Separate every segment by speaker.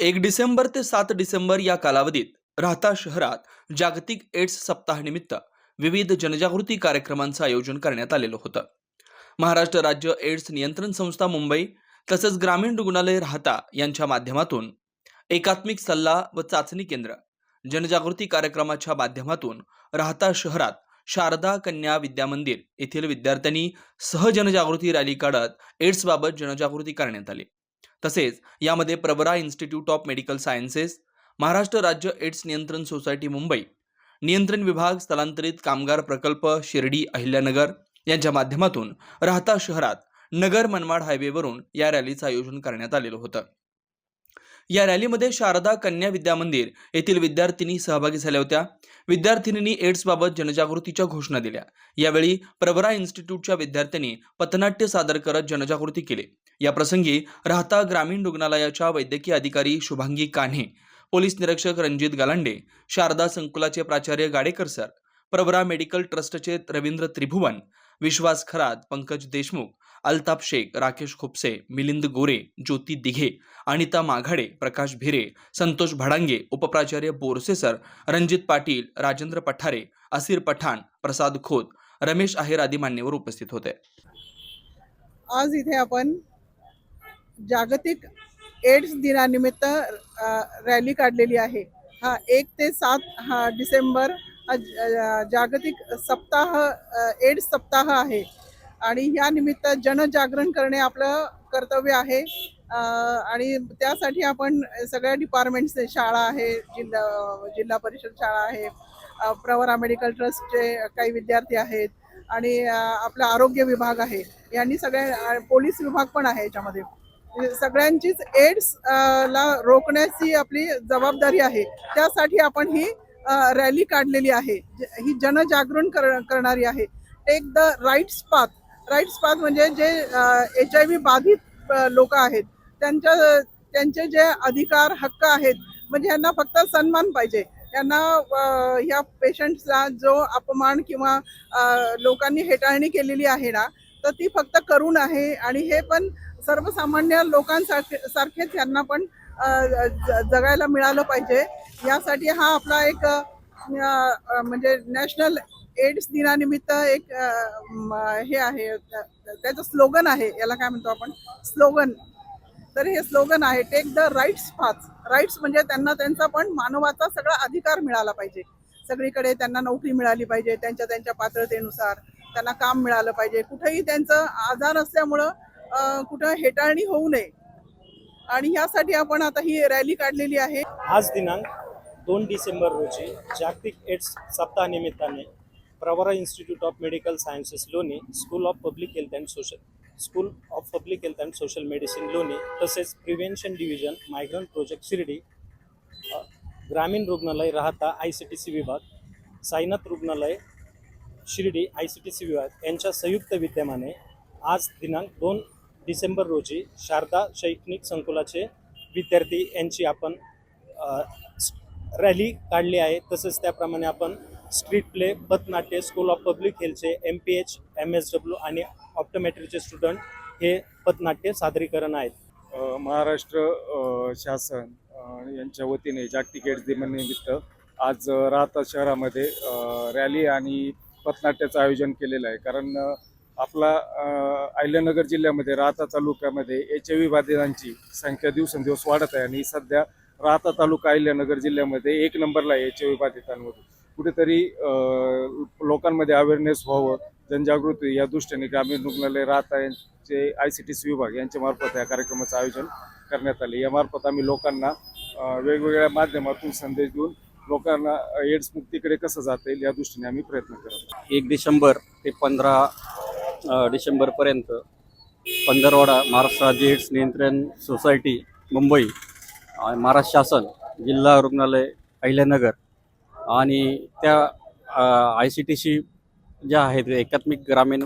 Speaker 1: एक डिसेंबर ते सात डिसेंबर या कालावधीत राहता शहरात जागतिक एड्स सप्ताहानिमित्त विविध जनजागृती कार्यक्रमांचं आयोजन करण्यात आलेलं होतं. महाराष्ट्र राज्य एड्स नियंत्रण संस्था मुंबई तसंच ग्रामीण रुग्णालय राहता यांच्या माध्यमातून एकात्मिक सल्ला व चाचणी केंद्र जनजागृती कार्यक्रमाच्या माध्यमातून राहता शहरात शारदा कन्या विद्या मंदिर येथील विद्यार्थ्यांनी सहजनजागृती रॅली काढत एड्सबाबत जनजागृती करण्यात आली. तसेच यामध्ये Pravara institute of medical sciences Maharashtra राज्य एड्स नियंत्रण सोसायटी मुंबई नियंत्रण विभाग स्थलांतरित कामगार प्रकल्प शिर्डी अहिल्यानगर यांच्या माध्यमातून राहता शहरात नगर मनमाड हायवेवरून या रॅलीचं आयोजन करण्यात आलेलं होतं. या रॅलीमध्ये शारदा कन्या विद्या मंदिर येथील विद्यार्थिनी सहभागी झाल्या होत्या. विद्यार्थिनींनी एड्सबाबत जनजागृतीच्या घोषणा दिल्या. यावेळी प्रवरा इन्स्टिट्यूटच्या विद्यार्थ्यांनी पथनाट्य सादर करत जनजागृती केली. या प्रसंगी राहता ग्रामीण रुग्णालयाच्या वैद्यकीय अधिकारी शुभांगी कान्हे पोलीस निरीक्षक रणजित गालांडे शारदा संकुलाचे प्राचार्य गाडेकर सर प्रवरा मेडिकल ट्रस्टचे रवींद्र त्रिभुवन विश्वास खरात पंकज देशमुख अल्ताप शेख राकेश खोपसे मिलिंद गोरे ज्योती दिघे अनिता माघाडे प्रकाश भिरे संतोष भडांगे उपप्राचार्य बोरसे सर रणजित पाटील राजेंद्र पठारे असीर पठाण प्रसाद खोत रमेश आहेर आदी मान्यवर उपस्थित होते.
Speaker 2: आज इथे आपण जागतिक एड्स दिनानिमित्त रॅली काढलेली आहे. हा एक ते सात हा डिसेंबर जागतिक सप्ताह एड्स सप्ताह आहे. आणि ह्या निमित्त जनजागरण करणे आपलं कर्तव्य आहे. आणि त्यासाठी आपण सगळ्या डिपार्टमेंट्सचे शाळा आहे जिल्हा जिल्हा परिषद शाळा आहे प्रवरा मेडिकल ट्रस्टचे काही विद्यार्थी आहेत आणि आपला आरोग्य विभाग आहे. यांनी सगळ्या पोलीस विभाग पण आहे याच्यामध्ये. म्हणजे सगळ्यांचीच एड्स ला रोखण्याची आपली जबाबदारी आहे. त्यासाठी आपण ही रॅली काढलेली आहे. ज- ही जनजागरण कर करणारी आहे. Take the rights path rights path म्हणजे जे एच आय व्ही बाधित लोक आहेत त्यांच्या त्यांचे जे अधिकार हक्क आहेत म्हणजे यांना फक्त सन्मान पाहिजे. यांना ह्या पेशंट्सला जो अपमान किंवा लोकांनी हेटाळणी केलेली आहे ना तर ती फक्त करून आहे आणि हे पण सर्वसामान्य लोकांसारखे सारखेच यांना पण ज- जगायला मिळालं पाहिजे. यासाठी हा आपला एक म्हणजे नॅशनल एड्स दिनानिमित्त एक हे आहे त्याचं स्लोगन आहे याला काय म्हणतो आपण? स्लोगन. तर हे स्लोगन आहे टेक द राईट्स पाच राईट्स म्हणजे त्यांना त्यांचा पण मानवाचा सगळा अधिकार मिळाला पाहिजे. सगळीकडे त्यांना नोकरी मिळाली पाहिजे त्यांच्या त्यांच्या पात्रतेनुसार त्यांना काम मिळालं पाहिजे. कुठेही त्यांचं आजार असल्यामुळं कुठं हेटाळणी होऊ नये. आणि यासाठी आपण आता ही रॅली काढलेली आहे.
Speaker 3: आज दिनांक दोन डिसेंबर रोजी जागतिक AIDS सप्ताहानिमित्ताने Pravara institute of medical sciences Loni school of public health and social school of public health and social medicine Loni तसेच prevention division migrant project Shirdi ग्रामीण रुग्णालय राहता आय सी टी सी विभाग साईनाथ रुग्णालय Shirdi I C T C विभाग यांच्या संयुक्त विद्यमाने आज दिनांक दोन डिसेंबर रोजी शारदा शैक्षणिक संकुलाचे विद्यार्थी यांची आपण रॅली काढली आहे. तसेच त्याप्रमाणे आपण स्ट्रीट प्ले पथनाट्य school of public हेल्थचे M P H M S W आणि ऑप्टोमॅट्रीचे स्टुडंट हे पथनाट्य सादरीकरण आहेत.
Speaker 4: महाराष्ट्र शासन यांच्या वतीने जागतिक एड्स दिनानिमित्त आज राहता शहरामध्ये रॅली आणि पथनाट्याचं आयोजन केलेलं आहे. कारण आपला अहिल्यानगर जिल्ह्यामध्ये राहता तालुक्यामध्ये एच आय व्ही बाधितांची संख्या दिवसेंदिवस वाढत आहे आणि सध्या राहता तालुका अहिल्यानगर जिल्ह्यामध्ये एक नंबरला आहे एच आय व्ही बाधितांमधून. कुठेतरी लोकांमध्ये अवेअरनेस व्हावं जनजागृती या दृष्टीने ग्रामीण रुग्णालय राहता यांचे आय सी टी सी विभाग यांच्या मार्फत या कार्यक्रमाचं आयोजन करण्यात आले. यामार्फत आम्ही लोकांना वेगवेगळ्या माध्यमातून संदेश देऊन लोकांना एड्स मुक्तीकडे कसं जाता येईल या दृष्टीने आम्ही प्रयत्न करत
Speaker 5: एक डिसेंबर ते पंधरा डिसेंबरपर्यंत पंधरवाडा महाराष्ट्र राज्य एड्स नियंत्रण सोसायटी मुंबई महाराष्ट्र शासन जिल्हा रुग्णालय अहिल्यानगर आणि त्या आय सी टी सी ज्या आहेत एकात्मिक ग्रामीण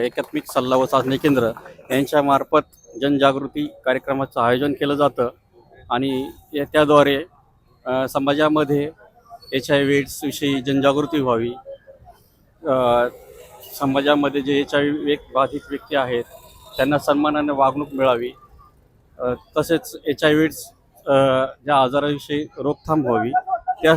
Speaker 5: एकात्मिक सल्ला व चाचणी केंद्र यांच्यामार्फत जनजागृती कार्यक्रमाचं आयोजन केलं जातं. आणि त्याद्वारे समाजामध्ये एच आय व्ही एड्सविषयी जनजागृती व्हावी. समाजामध्ये जे एच आय व्ही बाधित व्यक्ती आहेत त्यांना सन्मानाने वागणूक मिळावी. तसेच एच आय व्ही एड्स ज्या आजाराविषयी रोकथाम व्हावी त्या